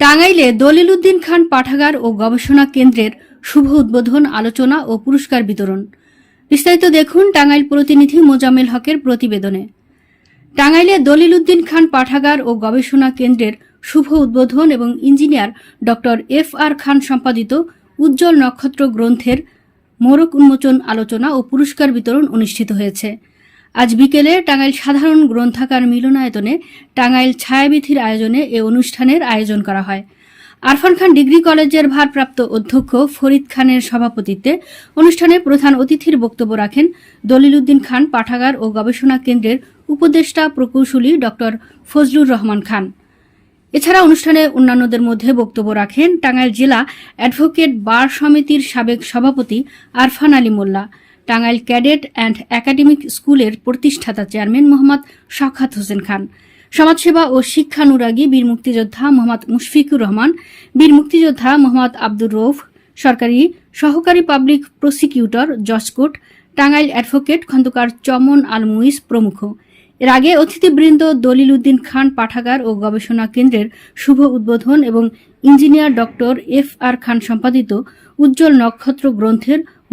টাঙ্গাইলে দলিল উদ্দিন খান পাঠাগার ও গবেষণা কেন্দ্রের শুভ উদ্বোধন, আলোচনা ও পুরস্কার বিতরণ। বিস্তারিত দেখুন টাঙ্গাইল প্রতিনিধি মোজাম্মেল হকের প্রতিবেদনে। টাঙ্গাইলে দলিল উদ্দিন খান পাঠাগার ও গবেষণা কেন্দ্রের শুভ উদ্বোধন এবং engineer D F R Khan সম্পাদিত উজ্জ্বল নক্ষত্র গ্রন্থের মোড়ক উন্মোচন, আলোচনা ও পুরস্কার বিতরণ অনুষ্ঠিত হয়েছে। আজ বিকেলে টাঙ্গাইল সাধারণ গ্রন্থাগার মিলনায়তনে টাঙ্গাইল ছায়াবিথির আয়োজনে এ অনুষ্ঠানের আয়োজন করা হয়। আরফান খান ডিগ্রি কলেজের ভারপ্রাপ্ত অধ্যক্ষ, ফরিদ খানের সভাপতিত্বে অনুষ্ঠানে প্রধান অতিথির বক্তব্য রাখেন দলিল উদ্দিন খান, পাঠাগার ও গবেষণা কেন্দ্রের উপদেষ্টা প্রকৌশলী ড. ফজলুর রহমান খান। এছাড়া অনুষ্ঠানে অন্যান্যদের মধ্যে বক্তব্য রাখেন টাঙ্গাইল জেলা অ্যাডভোকেট বার সমিতির সাবেক সভাপতি Arfan Ali Molla. Tangail cadet and academic স্কুলের প্রতিষ্ঠাতা চেয়ারম্যান মোহাম্মদ শওখাত হোসেন খান। সমাজসেবা ও শিক্ষানুরাগী বীর মুক্তিযোদ্ধা মোহাম্মদ মুশফিকুর রহমান, বীর মুক্তিযোদ্ধা মোহাম্মদ আব্দুর রৌফ সরকারি সহকারী পাবলিক প্রসিকিউটর জসকোট টাঙ্গাইল অ্যাডভোকেট খন্দকার চমন আল মুইস প্রমুখ। এর আগে অতিথিবৃন্দ দলিল উদ্দিন খান পাঠাগার ও গবেষণা কেন্দ্রের শুভ উদ্বোধন এবং engineer doctor F R Khan সম্পাদিত উজ্জ্বল নক্ষত্র গ্রন্থের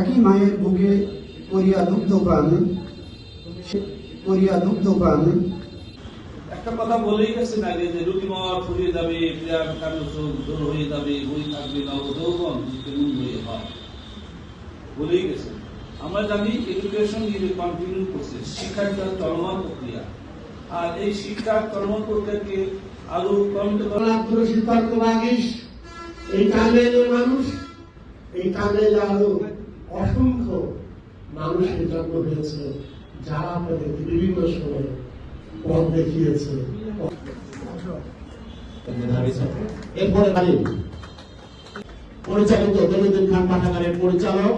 একই মায়ের বুকে করিয়া দুগ্ধ পান করিয়া দুগ্ধ পান একটা কথা বলেই গেছেন আগে যে ফুরিয়ে যাবে দূর হয়ে যাবে বই থাকবে না যৌবন কেমন হয়ে হয়। বলেই গেছেন আমরা জানি education is a continue process শিক্ষা একটা চলমান প্রক্রিয়া। আর এই শিক্ষার চলমান প্রক্রিয়াকে আরও সিদ্ধার্থ বাগিস এই মানুষ এই টাঙ্গাইলে আরও অসংখ্য মানুষের জন্ম হয়েছে যারা আপনাদেরকে বিভিন্ন সময় পথ দেখিয়েছে। এরপরে পরিচালিত দলিউদ্দিন খান পাঠাগারের পরিচালক